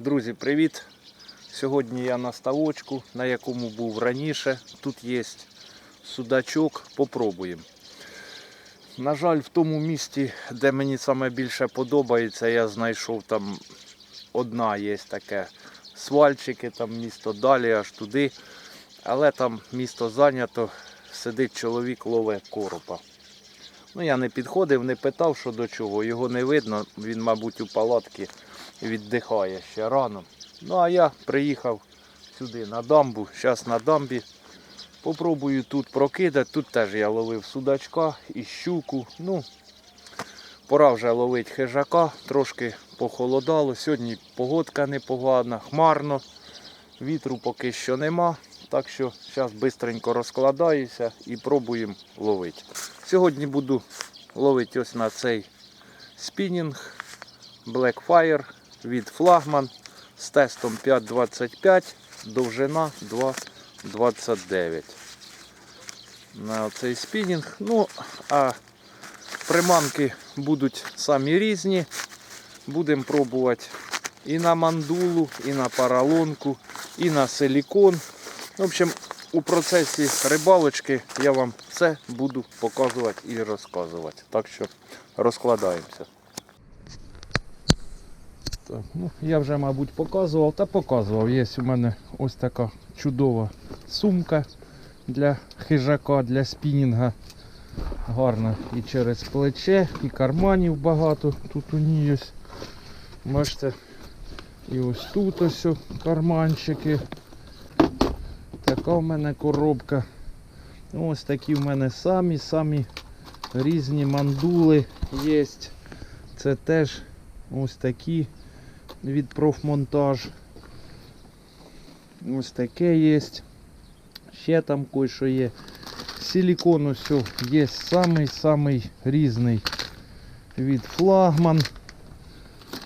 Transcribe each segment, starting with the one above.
Друзі, привіт! Сьогодні я на ставочку, на якому був раніше. Тут є судачок, попробуємо. На жаль, в тому місці, де мені саме більше подобається, я знайшов там одна є таке свальчики, там місто далі, аж туди. Але там місто зайнято, сидить чоловік, ловить коропа. Ну, я не підходив, не питав, що до чого. Його не видно, він, мабуть, у палатці віддихає ще рано. Ну а я приїхав сюди на дамбу. Зараз на дамбі. Попробую тут прокидати. Тут теж я ловив судачка і щуку. Ну, пора вже ловити хижака, трошки похолодало. Сьогодні погодка непогана, хмарно, вітру поки що нема. Так що зараз швидко розкладаюся і пробуємо ловити. Сьогодні буду ловити ось на цей спінінг Blackfire від флагман з тестом 5.25, довжина 2.29. На цей спінінг. Ну, а приманки будуть самі різні. Будемо пробувати і на мандулу, і на паралонку, і на силікон. В общем, у процесі рибалочки я вам все буду показувати і розказувати. Так що розкладаємося. Ну, я вже, мабуть, показував та показував. Є у мене ось така чудова сумка для хижака, для спінінга. Гарна і через плече, і карманів багато. Тут у ній ось. Бачите, і ось тут ось карманчики. Така в мене коробка. Ось такі в мене самі-самі різні мандули є. Це теж ось такі від профмонтаж. Ось таке є. Ще там кое-що є. Силікон ось є самий-самий різний від флагман.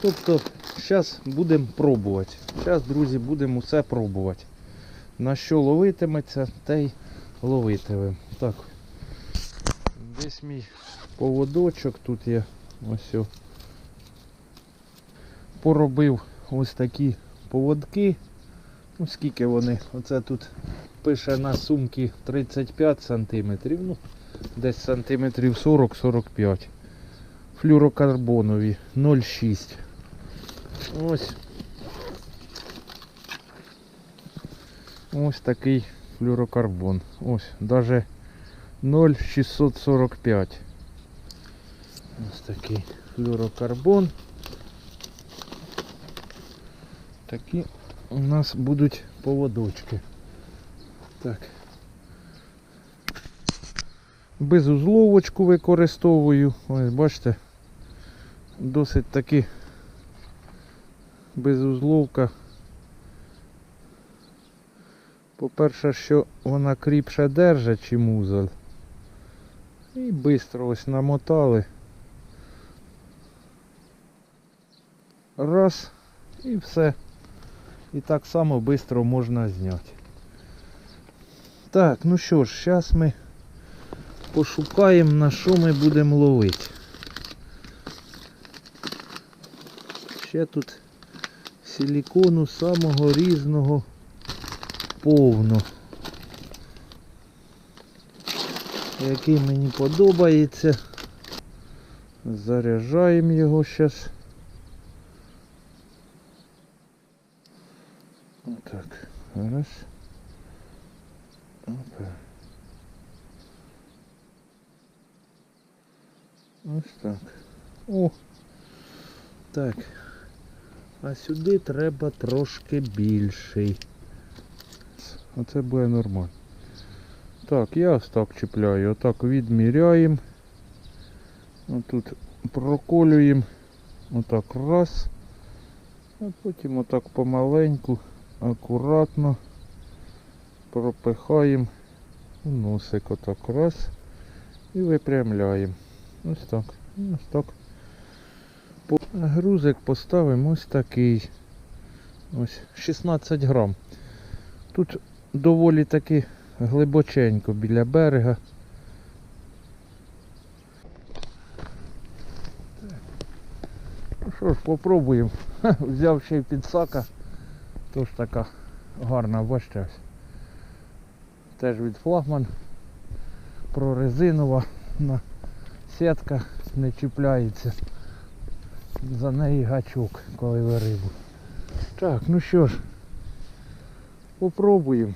Тобто, зараз будемо пробувати. Зараз, друзі, будемо усе пробувати. На що ловитиметься, те й ловитимемо. Так. Десь мій поводочок, тут я ось. Поробив ось такі поводки. Ну, скільки вони? Оце тут пише на сумці 35 см. Ну, десь сантиметрів 40-45. Флюрокарбонові 0,6. Ось. Ось такий флюрокарбон. Ось, даже 0,645. Ось такий флюрокарбон. Такі у нас будуть поводочки. Так. Безузловочку використовую. Ось бачите, досить таки безузловка. По-перше, що вона кріпше держить, чим узел. І швидко ось намотали. Раз і все. І так само швидко можна зняти. Так, ну що ж, зараз ми пошукаємо на що ми будемо ловити. Ще тут силікону самого різного повно. Який мені подобається. Заряджаємо його зараз. Так, раз. Опа. Ось так. О! Так. А сюди треба трошки більший. Оце буде нормально. Так, я ось так чіпляю, отак відміряємо. Отут проколюємо. Отак раз. А потім отак помаленьку акуратно пропихаємо носик отак раз і випрямляємо. Ось так. Ось так. Грузик поставимо ось такий. Ось 16 грам. Тут доволі таки глибоченько біля берега. Ну Що ж, попробуємо. Взяв ще й підсака. Тож така гарна, бачите ось. Теж від флагман. Прорезинова сітка не чіпляється. За неї гачок, коли ви рибу. Так, ну що ж, попробуємо.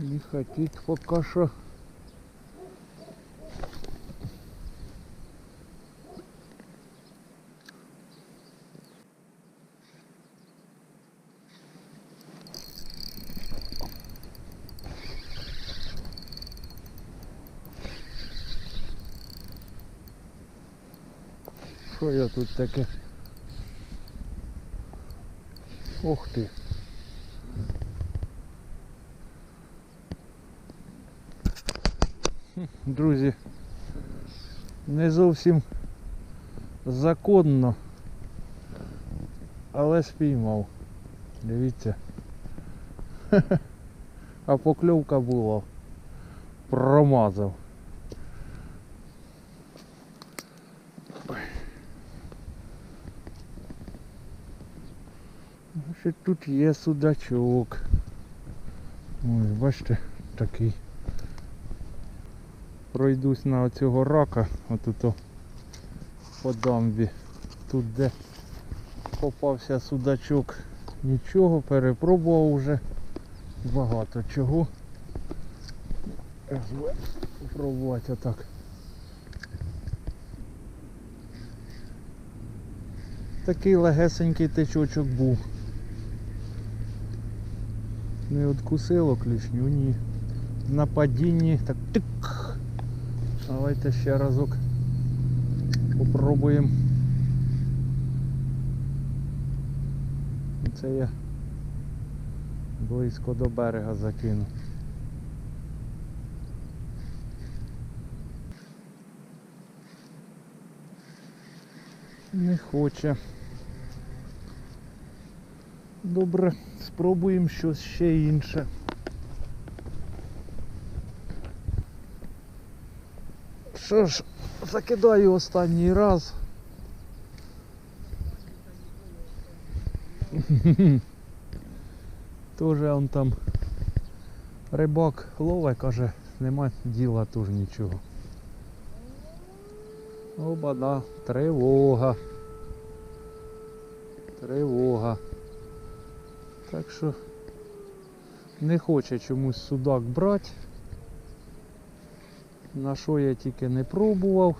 Не хотіть поки що. Що я тут таке? Ух ти. Друзі, не зовсім законно, але спіймав. Дивіться. А покльовка була. Промазав. Значить, тут є судачок. Ось, бачите, такий пройдусь на оцього рака, отут по дамбі. Тут де попався судачок, нічого, перепробував вже багато чого. Зараз Попробувати отак. Такий легесенький течочок був. Не откусило клішню, ні. На падінні так тик. Давайте ще разок попробуємо. Це я близько до берега закину. Не хоче. Добре, спробуємо щось ще інше. Що ж, закидаю останній раз. Тоже он там рибак лове, каже, нема діла теж нічого. Оба, да, тривога. Тривога. Так що не хоче чомусь судак брати. На що я тільки не пробував.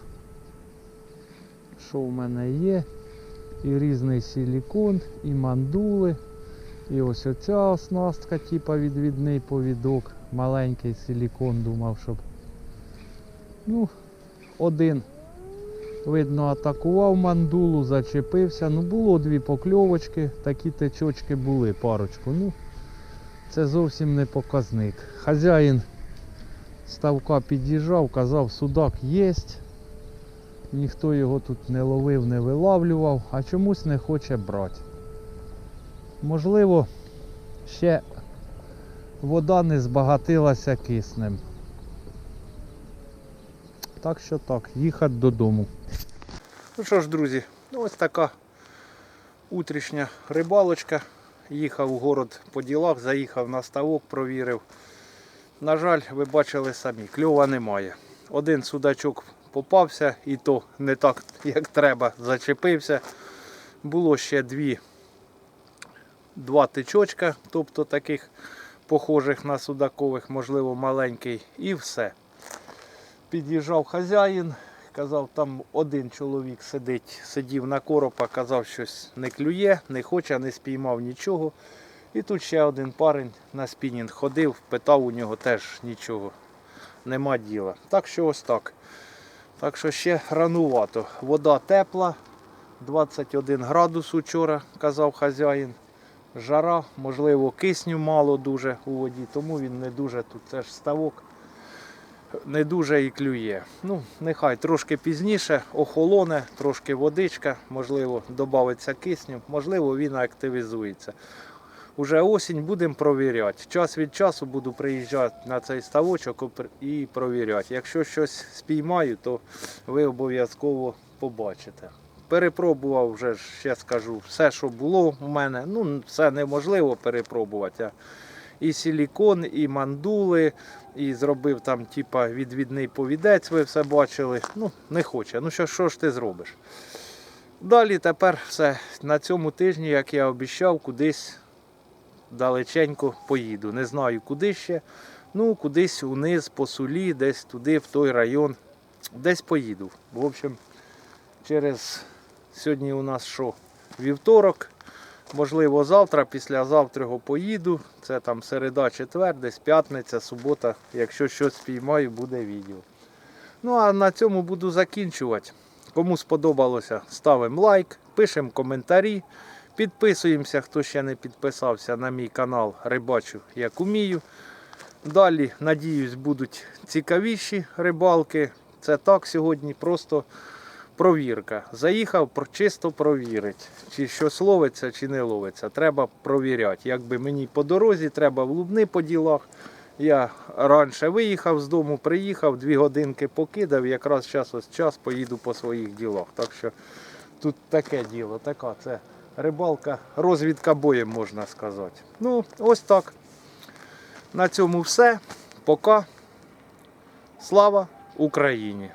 Що в мене є. І різний силікон, і мандули. І ось оця оснастка, типа відвідний повідок. Маленький силікон думав, щоб. Ну, один. Видно, атакував мандулу, зачепився. Ну, було дві покльовочки, такі течочки були, парочку. Ну, це зовсім не показник. Хазяїн ставка під'їжджав, казав, судак є. Ніхто його тут не ловив, не вилавлював, а чомусь не хоче брати. Можливо, ще вода не збагатилася киснем. Так що так, їхати додому. Ну що ж, друзі, ну ось така утрішня рибалочка. Їхав у город по ділах, заїхав на ставок, провірив. На жаль, ви бачили самі, кльова немає. Один судачок попався і то не так, як треба, зачепився. Було ще дві, два тичочка, тобто таких похожих на судакових, можливо, маленький, і все. Під'їжджав хазяїн, Казав, там один чоловік сидить, сидів на коропа, казав, щось не клює, не хоче, не спіймав нічого. І тут ще один парень на спінінг ходив, питав у нього теж нічого. Нема діла. Так що ось так. Так що ще ранувато. Вода тепла, 21 градус учора, казав хазяїн. Жара, можливо, кисню мало дуже у воді, тому він не дуже тут це ж ставок. Не дуже і клює. Ну, нехай трошки пізніше охолоне, трошки водичка, можливо, додається кисню, можливо, він активізується. Уже осінь будемо провіряти. Час від часу буду приїжджати на цей ставочок і провіряти. Якщо щось спіймаю, то ви обов'язково побачите. Перепробував вже ще скажу, все, що було у мене. Ну, все неможливо перепробувати. І силікон, і мандули, і зробив там, типа, відвідний повідець, ви все бачили. Ну, не хоче. Ну що, що ж ти зробиш? Далі тепер все. На цьому тижні, як я обіцяв, кудись далеченько поїду. Не знаю куди ще. Ну, кудись униз, по сулі, десь туди, в той район. Десь поїду. В общем, через сьогодні у нас що? Вівторок. Можливо, завтра, післязавтра поїду. Це там середа, четвер, десь п'ятниця, субота. Якщо щось спіймаю, буде відео. Ну а на цьому буду закінчувати. Кому сподобалося, ставимо лайк, пишемо коментарі. Підписуємося, хто ще не підписався на мій канал Рибачу як умію. Далі, надіюсь, будуть цікавіші рибалки. Це так сьогодні просто провірка. Заїхав чисто провірити, чи щось ловиться, чи не ловиться. Треба провіряти. Якби мені по дорозі, треба в Лубни по ділах. Я раніше виїхав з дому, приїхав, дві годинки покидав, якраз час ось час поїду по своїх ділах. Так що тут таке діло, така це рибалка, розвідка боєм, можна сказати. Ну, ось так. На цьому все. Пока. Слава Україні!